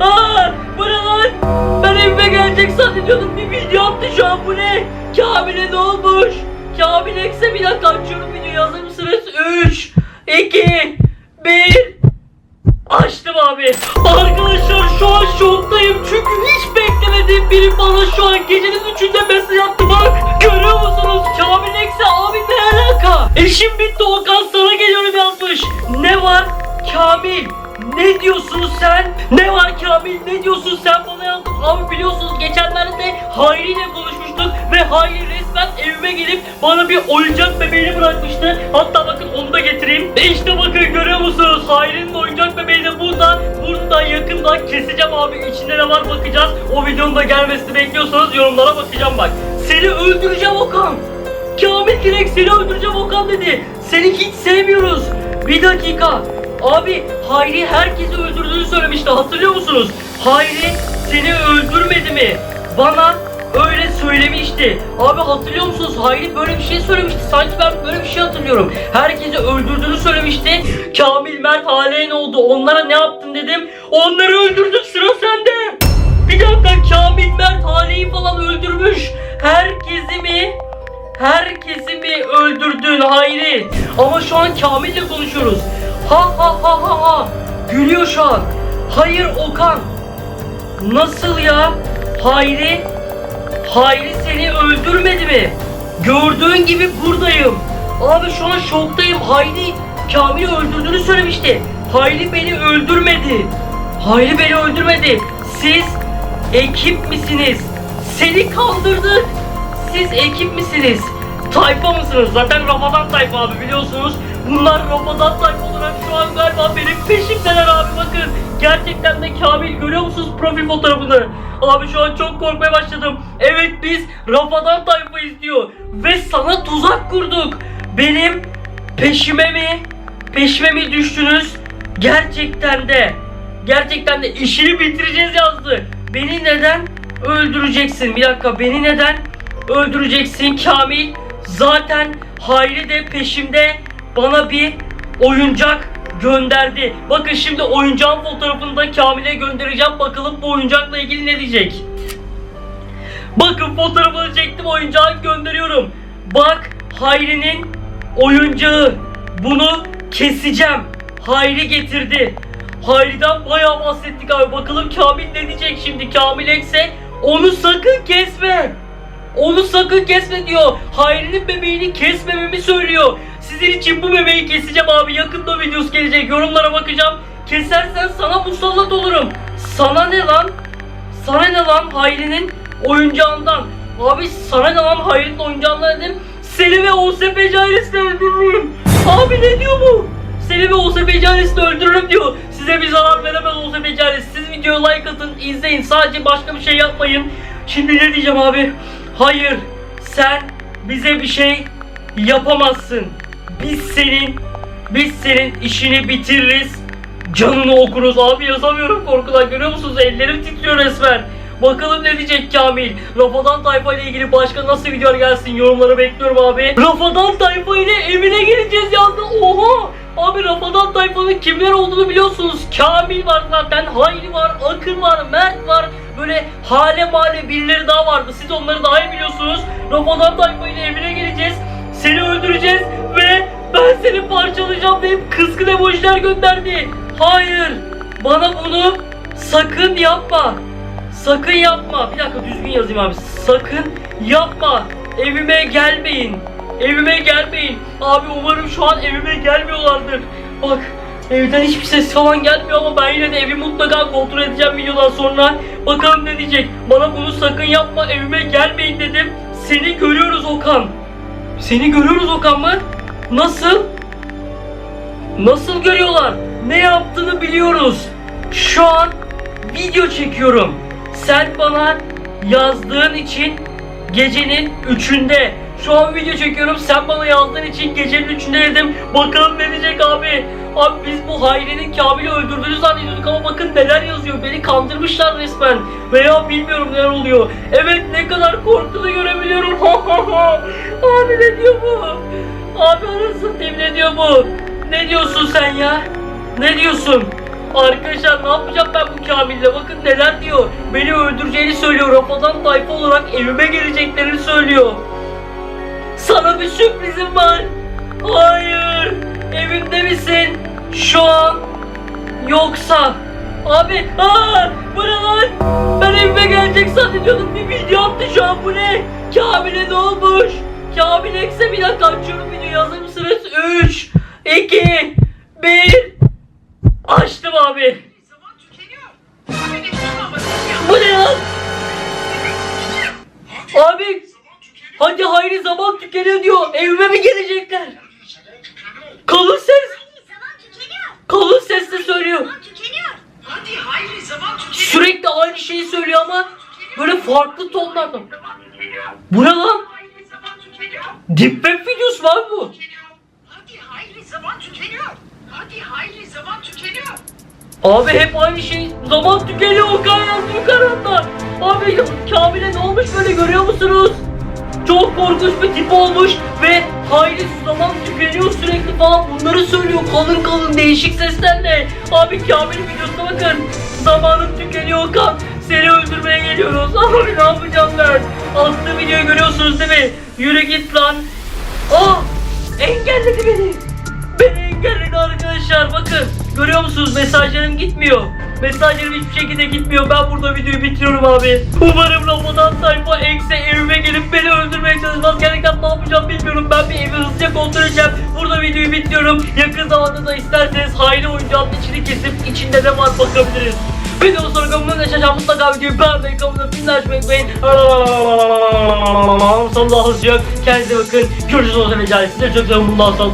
Aa, bu? Ben evime gelecek zannediyordum. Bir video attı şu an bu ne? Kamil'e ne olmuş? Kamil ekse bir dakika açıyorum videoyu hazır mısınız? 3, 2, 1 Açtım abi. Arkadaşlar şu an şoktayım çünkü hiç beklemediğim biri bana şu an gecenin üçünde mesaj attı bak. Görüyor musunuz? Kamil Ekse abi ne alaka? İşim bitti Okan sana geliyorum yazmış. Ne var? Kamil ne diyorsun sen? Ne var Kamil? Ne diyorsun sen bana yazdın? Abi biliyorsunuz geçenlerde Hayri ile konuşmuştuk ve Hayri resmen evime gelip bana bir oyuncak bebeğini bırakmıştı. Hatta bakın onu da getireyim. E işte bakın görüyor musunuz? Hayri'nin oyuncak bebeği de burada. Burada yakında keseceğim abi. İçinde ne var bakacağız. O videonun da gelmesini bekliyorsanız yorumlara bakacağım bak. Seni öldüreceğim Okan. Kamil direkt seni öldüreceğim Okan dedi. Seni hiç sevmiyoruz. Bir dakika. Abi Hayri herkesi öldürdüğünü söylemişti hatırlıyor musunuz? Hayri seni öldürmedi mi? Bana öyle söylemişti. Abi hatırlıyor musunuz? Hayri böyle bir şey söylemişti. Sanki ben böyle bir şey hatırlıyorum. Herkesi öldürdüğünü söylemişti. Kamil, Mert, Hale ne oldu? Onlara ne yaptın dedim. Onları öldürdük sıra sende. Bir dakika Kamil, Mert, Hale'yi falan öldürmüş. Herkesi mi? Herkesi mi öldürdün Hayri? Ama şu an Kamil'le konuşuyoruz. Ha ha ha ha ha. Gülüyor şu an. Hayır Okan. Nasıl ya? Hayri Hayri seni öldürmedi mi? Gördüğün gibi buradayım. Abi şu an şoktayım. Hayri Kamil'i öldürdüğünü söylemişti. Hayri beni öldürmedi. Hayri beni öldürmedi. Siz ekip misiniz? Seni kandırdık. Siz ekip misiniz? Tayfa mısınız? Zaten Ramazan tayfa abi biliyorsunuz. Bunlar Ramazan tayfa olarak şu an galiba benim peşimdeler abi bakın. Gerçekten de Kamil görüyor musunuz profil fotoğrafını? Abi şu an çok korkmaya başladım. Evet biz Ramazan tayfayız diyor. Ve sana tuzak kurduk. Benim peşime mi? Peşime mi düştünüz? Gerçekten de. Gerçekten de işini bitireceğiz yazdı. Beni neden öldüreceksin? Bir dakika beni neden öldüreceksin Kamil? Zaten Hayri de peşimde bana bir oyuncak gönderdi. Bakın şimdi oyuncağın fotoğrafını da Kamil'e göndereceğim. Bakalım bu oyuncakla ilgili ne diyecek? Bakın fotoğrafını çektim oyuncağı gönderiyorum. Bak Hayri'nin oyuncağı. Bunu keseceğim. Hayri getirdi. Hayri'den bayağı bahsettik abi. Bakalım Kamil ne diyecek şimdi? Kamil ekse onu sakın kesme. Onu sakın kesme diyor. Hayri'nin bebeğini kesmememi söylüyor. Sizin için bu bebeği keseceğim abi. Yakında videosu gelecek. Yorumlara bakacağım. Kesersen sana musallat olurum. Sana ne lan? Sana ne lan Hayri'nin oyuncağından? Abi sana ne lan Hayri'nin oyuncağından dedim. Seni ve OSP ailesini öldürürüm. Abi ne diyor bu? Seni ve OSP ailesini öldürürüm diyor. Size bir zarar veremez OSP ailesi. Siz videoya like atın, izleyin. Sadece başka bir şey yapmayın. Şimdi ne diyeceğim abi? Hayır, sen bize bir şey yapamazsın. Biz senin, biz senin işini bitiririz. Canını okuruz abi yazamıyorum korkudan görüyor musunuz ellerim titriyor resmen. Bakalım ne diyecek Kamil. Rafadan Tayfa ile ilgili başka nasıl videolar gelsin yorumları bekliyorum abi. Rafadan Tayfa ile evine geleceğiz yazdı. Oha! Abi Rafadan Tayfa'nın kimler olduğunu biliyorsunuz. Kamil var zaten, Hayri var, Akın var, Mert var. Böyle hale male birileri daha vardı. Siz onları daha iyi biliyorsunuz. Rafadan Tayfa ile evine geleceğiz. Seni öldüreceğiz ve ben seni parçalayacağım deyip kızgın emojiler gönderdi. Hayır. Bana bunu sakın yapma. Sakın yapma. Bir dakika düzgün yazayım abi. Sakın yapma. Evime gelmeyin. Evime gelmeyin. Abi umarım şu an evime gelmiyorlardır. Bak evden hiçbir ses falan gelmiyor ama ben yine de evi mutlaka kontrol edeceğim videodan sonra. Bakalım ne diyecek. Bana bunu sakın yapma evime gelmeyin dedim. Seni görüyoruz Okan. Seni görüyoruz Okan mı? Nasıl? Nasıl görüyorlar? Ne yaptığını biliyoruz. Şu an video çekiyorum. Sen bana yazdığın için gecenin üçünde. Şu an video çekiyorum. Sen bana yazdığın için gecenin üçünde dedim. Bakalım ne diyecek abi. Abi biz bu Hayri'nin Kamil'i öldürdüğünü zannediyorduk ama bakın neler yazıyor. Beni kandırmışlar resmen. Veya bilmiyorum neler oluyor. Evet ne kadar korktuğunu görebiliyorum. abi ne diyor bu? Abi arasın ne diyor bu? Ne diyorsun sen ya? Ne diyorsun? Arkadaşlar ne yapacağım ben bu Kamil'le? Bakın neler diyor. Beni öldüreceğini söylüyor. Rafadan tayfa olarak evime geleceklerini söylüyor. Sana bir sürprizim var. Hayır. Evimde misin? Şu an. Yoksa. Abi. Aa, bu ne lan? Ben evime gelecek zannediyordum. Bir video attı şu an. Bu ne? Kamil'e ne olmuş? Kamil ekse bir dakika açıyorum videoyu. Hazır mısınız? 3, 2, 1. Açtım abi. Bu ne lan? Abi. Hadi hayri zaman tükeniyor diyor. Evime mi gelecekler? Kalın ses. Kalın sesle söylüyor. Hadi hayri zaman tükeniyor. Sürekli aynı şeyi söylüyor ama böyle farklı tonlarda. Bu ne lan? Deepfake videosu var bu. Hadi hayri zaman tükeniyor. Hadi hayri zaman tükeniyor. Abi hep aynı şey. Zaman tükeniyor. Okan yazıyor karanda. Abi Kamil'e ne olmuş böyle görüyor musunuz? Çok korkunç bir tip olmuş ve hayri zaman tükeniyor sürekli falan bunları söylüyor kalın kalın değişik seslerle. Abi Kamil'in videosuna bakın. Zamanım tükeniyor Okan. Seni öldürmeye geliyoruz. Abi ne yapacağım ben? Attığı videoyu görüyorsunuz değil mi? Yürü git lan. Aa! Engelledi beni. Beni engelledi arkadaşlar bakın. Görüyor musunuz mesajlarım gitmiyor. Mesajlarım hiçbir şekilde gitmiyor. Ben burada videoyu bitiriyorum abi. Umarım Rafadan sayfa ekse evime gelip beni öldürmeye çalışmaz. Gereken ne yapacağım bilmiyorum. Ben bir evi hızlıca kontrol edeceğim. Burada videoyu bitiriyorum. Yakın zamanda da isterseniz haini oyuncağın içini kesip içinde ne var bakabiliriz. Videonun sonra kanalımda yaşayacağım. Mutlaka videoyu beğenmeyi, kanalımda filmler açmayı unutmayın. Sonunda hızlıca. Kendinize bakın. Görüşürüz o zaman. Size çok seviyorum. Bundan sonra.